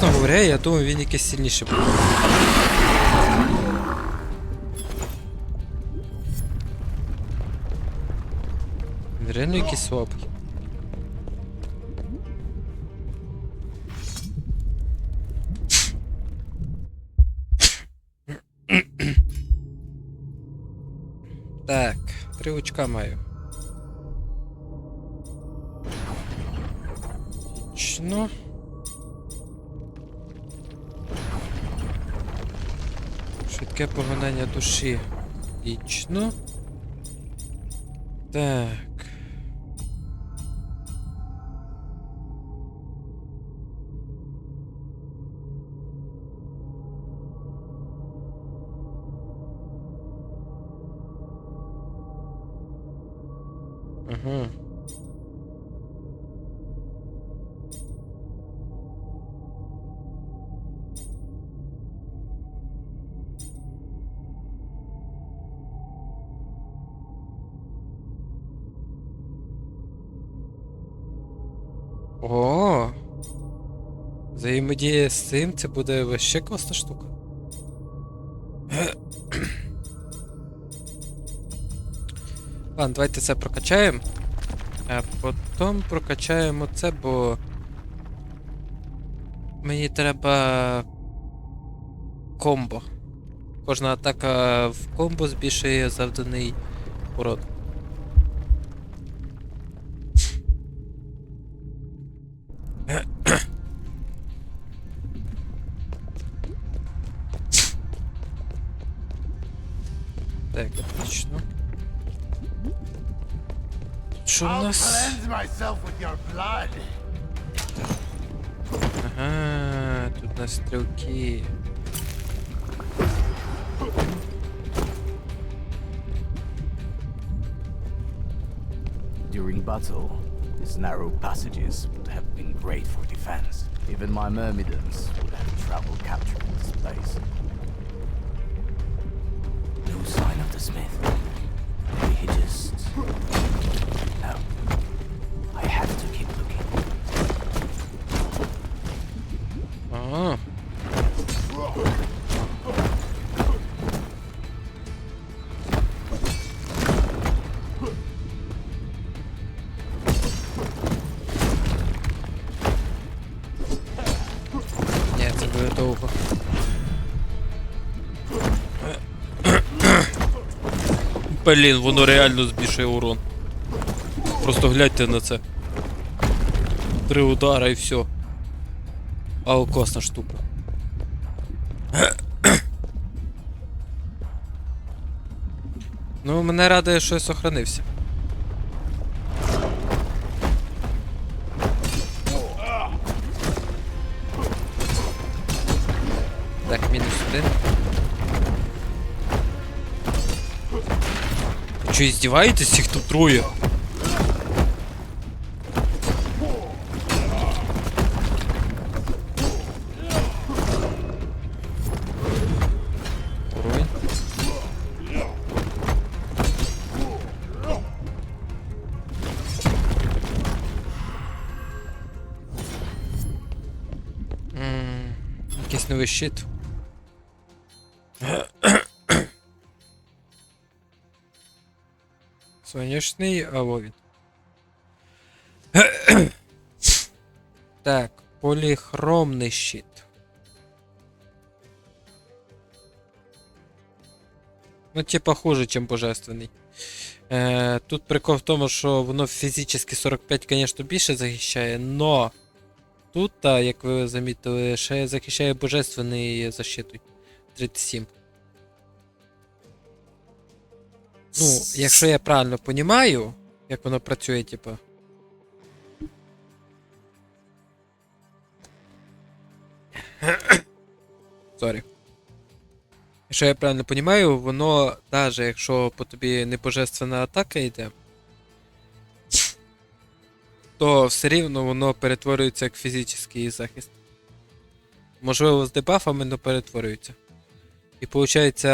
Говоря, я думаю, він якийсь сильніший буде. Реально якийсь слабкий. Так, три очка маю. Отлично. Швидке поглинання душі. Лічно. Так. Взаємодія з цим це буде вообще класна штука. Ладно, давайте це прокачаємо. А потім прокачаємо це, бо. Мені треба. Комбо. Кожна атака в комбо збільшує завданий урон. blood. Ага, тут у нас стрілки. During battle, these narrow passages would have been great for defense. Even my myrmidons would have trouble capturing this place. No sign of the smith. Maybe he just... Ага. Ні, це буде довго. Блін, воно реально збільшує урон. Просто гляньте на це. Три удара і все. А класна штука. Ну, мене радує, що я сохранився. Так, мінус один. Ви Що, издеваетесь? Їх тут троє? Якийсь новий щит. Сонячний, а во він. Так, поліхромний щит. Ну, типа хуже, чем божественний. Е, тут прикол в тому, що воно фізично 45, звісно, більше захищає, но тут, та, як ви замітили, ще захищає божественний защиту 37. Ну, якщо я правильно понімаю, як воно працює, типа. Сорі. Якщо я правильно розумію, воно, навіть якщо по тобі не божественна атака йде, то все рівно воно перетворюється як фізичний захист. Можливо, з дебафами, але перетворюється. І виходить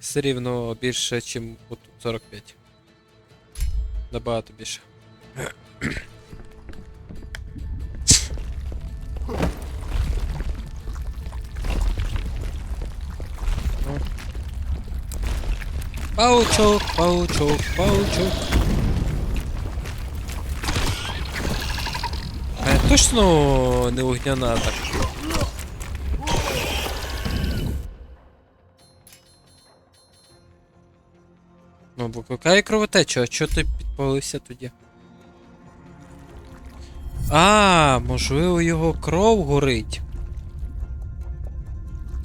все рівно більше, ніж 45. Набагато більше. Паучок, паучок, паучок. Точно не вогняна атака. Ну, викликає кровотечу, а чого ти підпалився тоді? А, можливо, його кров горить.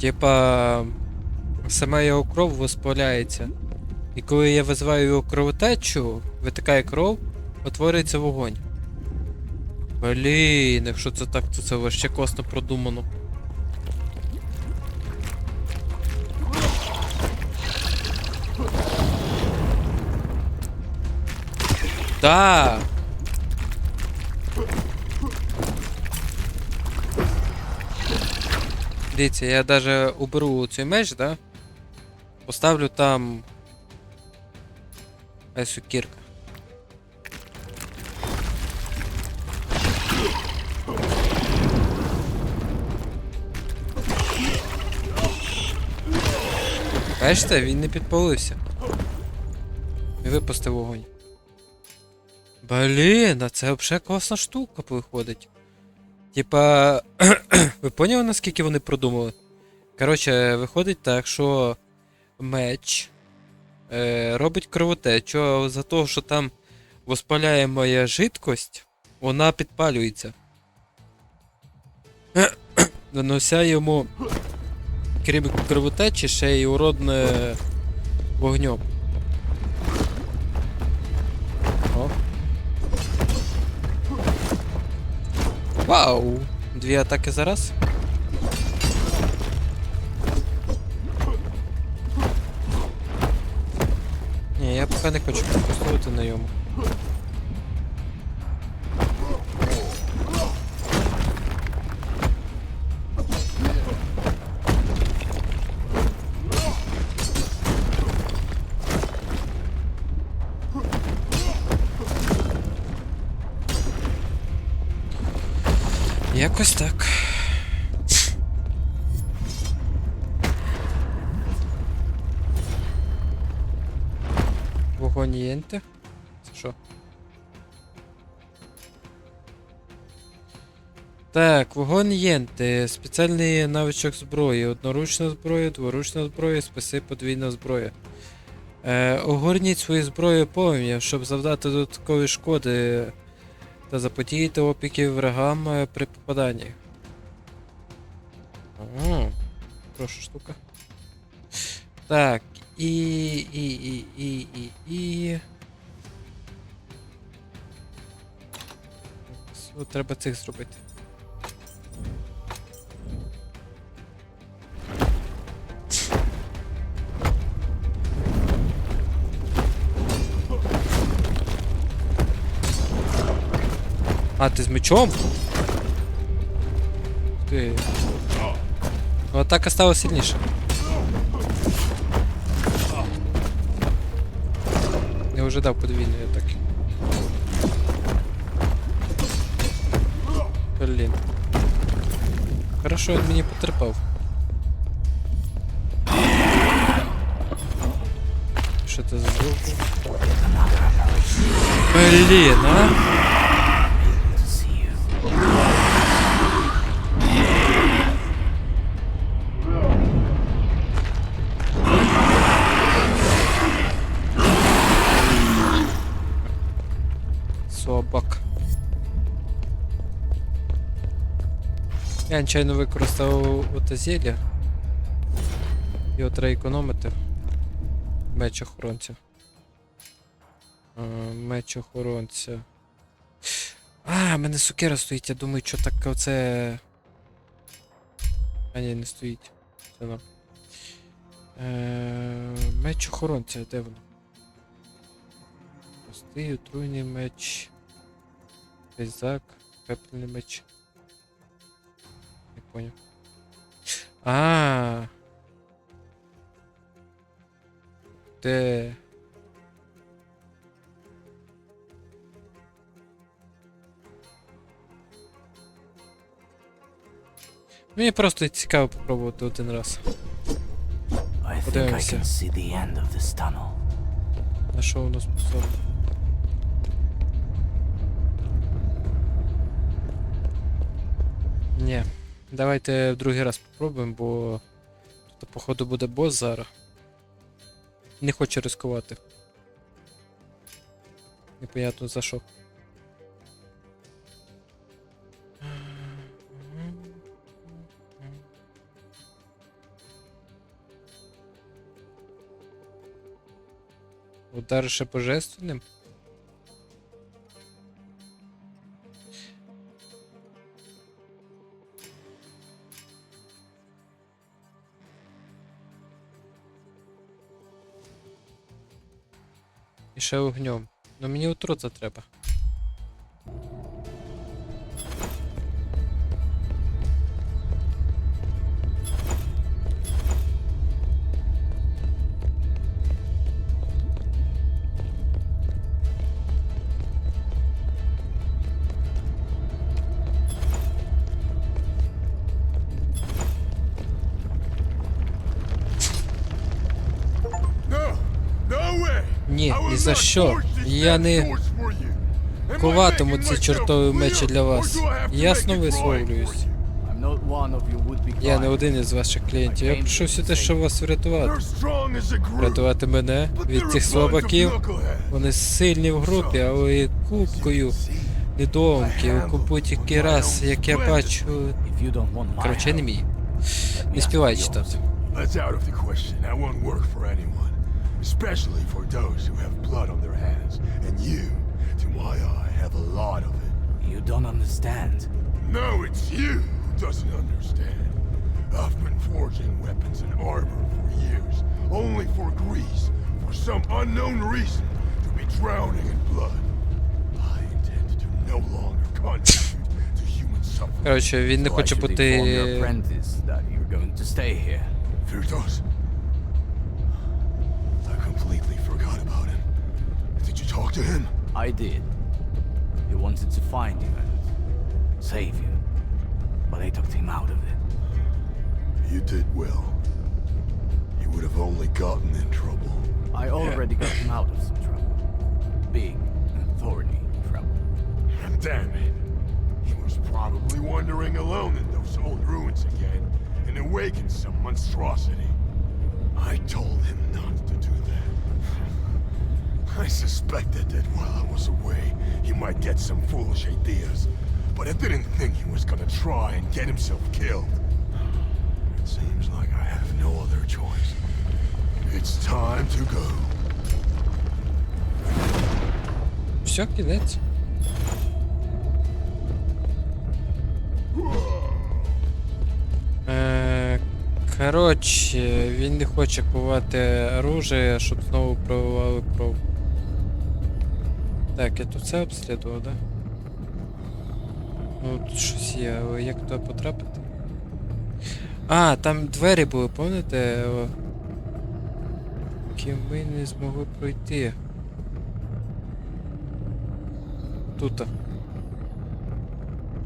Типа. Сама його кров воспаляється. І коли я визиваю його кровотечу, витикає кров, утворюється вогонь. Блін, якщо це так, то це вообще косно продумано. Да. Дивіться, я даже уберу цей меч, да? Поставлю там. Айсукірка. Бачите, він не підпалився. І випустив вогонь. Блін, а це взагалі класна штука виходить. Типа. ви поняли, наскільки вони продумали? Коротше, виходить так, що меч е, робить кровотечу, а за того, що там воспаляєма жидкость, вона підпалюється. Нанося йому крім кровотечі, ще й уродне вогнем. О. Вау! Дві атаки зараз. Ні, я поки не хочу поставити на йому. Вогонь єнте. Це що? Так, вогонь єнте. Спеціальний навичок зброї. Одноручна зброя, дворучна зброя, списи подвійна зброя. Е, огорніть свою зброю полум'я, щоб завдати додаткові шкоди та заподіяти опіки врагам е, при попаданні. О, хороша штука. Так, і. і. і. і. і. і. Треба цих зробити. А, ти з мечом? Ти. Ну, атака стала сильніша. вже дав подвійної атаки. Блін. Хорошо, він мені потерпав. Що це за звук? Блін, а? Я нечайно використав оте зілля. Його треба економити. Меч охоронця. А, меч охоронця. А, в мене сукера стоїть, я думаю, що так оце. А ні, не стоїть. Це нам. Е, меч охоронця, де воно? Простий отруйний меч. Пейзак, пепельний меч. Не понял. А. Де? Мені просто цікаво попробувати один раз. Подивимося. На що воно способне? Ні. Давайте в другий раз попробуємо, бо тут, походу, буде бос зараз. Не хочу ризикувати. Непонятно за що. Удар ще божественним? І ще огнем. Ну мені отрута треба. Ні, ні за що. Я не making ці чортові мечі для вас. Ясно висловлююсь. Я не один із ваших клієнтів. Я прийшов сюди, щоб вас врятувати. Врятувати мене від цих слабаків. Вони сильні в групі, але купкою недоумків купують який раз, як я бачу. Коротше, не me Не ask співай for yours. читати. That's out of the question. That won't work for anyone. Especially for those who have blood on their hands. And you, to my eye, have a lot of it. You don't understand. No, it's you who doesn't understand. I've been forging weapons and armor for years, only for Greece, for some unknown reason, to be drowning in blood. I intend to no longer contribute to human suffering. Коротше, він не So I хоче should бути. inform your apprentice that you're going to stay here. Firdos? talk to him? I did. He wanted to find you and save you, but they took him out of it. You did well. He would have only gotten in trouble. I already got him out of some trouble. Big and thorny trouble. And damn it. He was probably wandering alone in those old ruins again and awakened some monstrosity. I told him not to do that. I suspected that while I was away, he might get some foolish ideas, but I didn't think he was gonna try and get himself killed. It seems like I have no other choice. It's time to go. Все, кінець. Е, Коротше, він не хоче кувати оружие, щоб знову проливали кров. Так, я тут все обслідував, да? Ну, тут щось є, але як туди потрапити? А, там двері були, пам'ятаєте? Які ми не змогли пройти. Тут.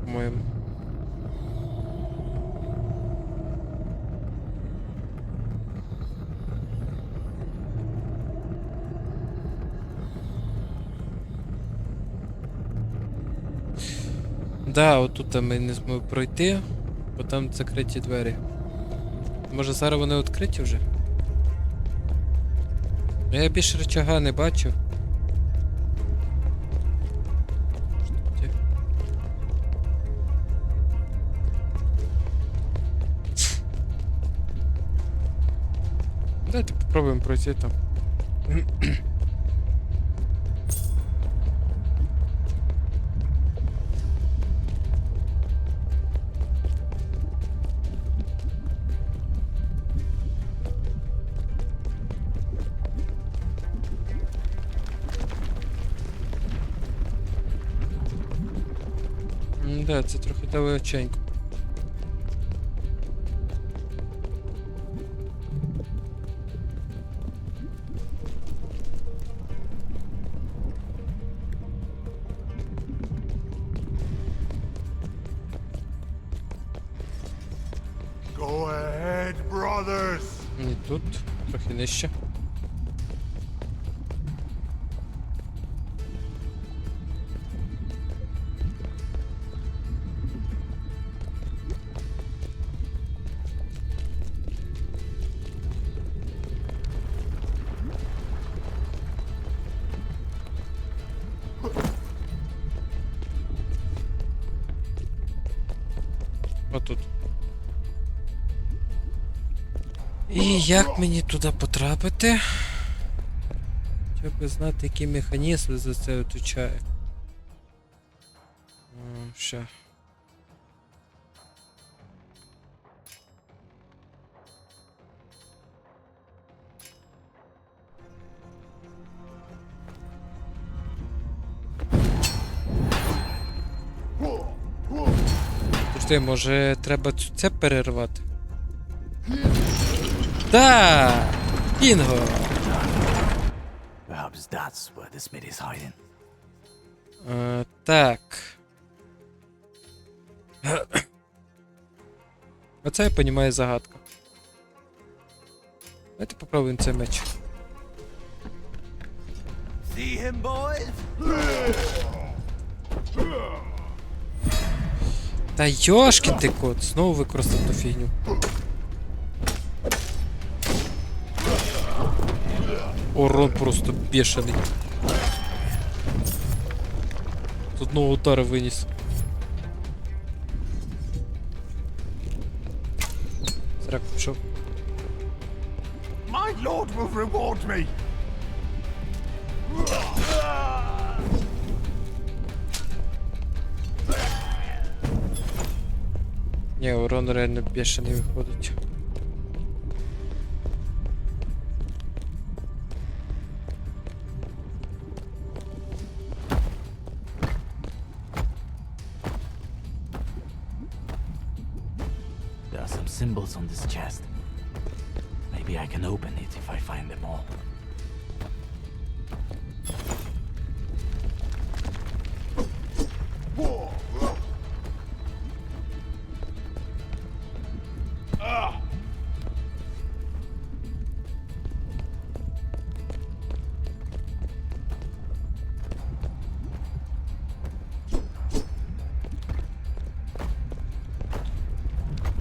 По-моєму. Да, отут ми не змогли пройти, бо там закриті двері. Може зараз вони відкриті вже? Ну, Я більше рычага не бачив. Давайте попробуємо пройти там. Да, це трохи далеченько. Go ahead, brothers. Ні тут, трохи нижче. Як мені туди потрапити? Хотів би знати, який механізм за це відповідає. М, Ще. Подожди, може треба це перервати? Да! Hiding. Е, так. Оце я понімаю загадка. Давайте попробуємо цей меч. See him, boys? Та йошкін ти кот, знову використав ту фігню. Урон просто бешений. З одного удара виніс. Зрак пішов. My lord will reward me. Ні, урон реально бешений виходить.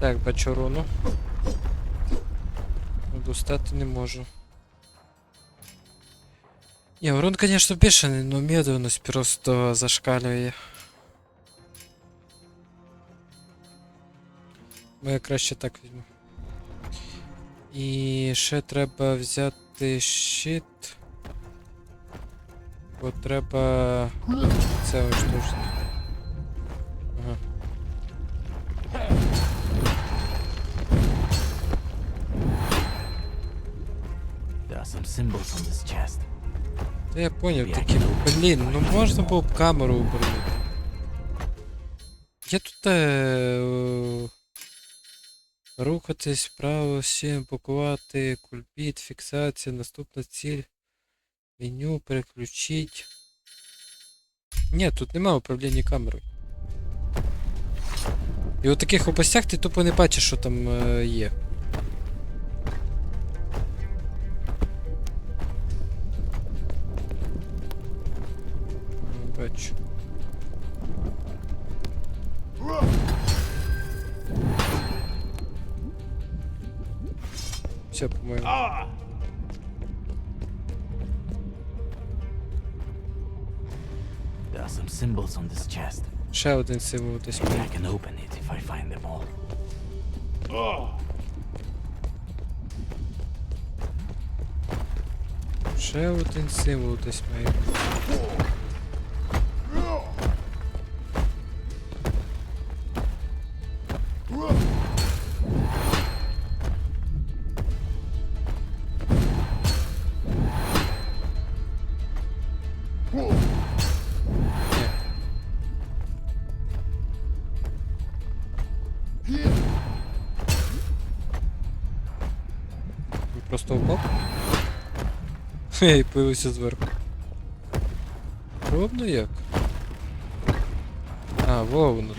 Так, бачу руну. Ну, Достати не можу. Ні, урон, конечно, бешений, но медленность просто зашкалює. Ну, я краще так візьму. І ще треба взяти щит. Бо треба це уничтожити. Ага. Та я поняв таки, блін, ну можна було б камеру обернути. Я тут е, рухатись вправо, сім, блокувати, кульбіт, фіксація, наступна ціль. Меню, переключить. Ні, тут нема управління камерою. І у таких областях ти тупо не бачиш, що там е, є. М, Все, по-моєму. There are some symbols on this chest. Ще один символ десь. Maybe I can open it if I find them all. Ще один символ десь має бути. Просто упав? Хе, і появився зверху. Ровно як? А, во воно.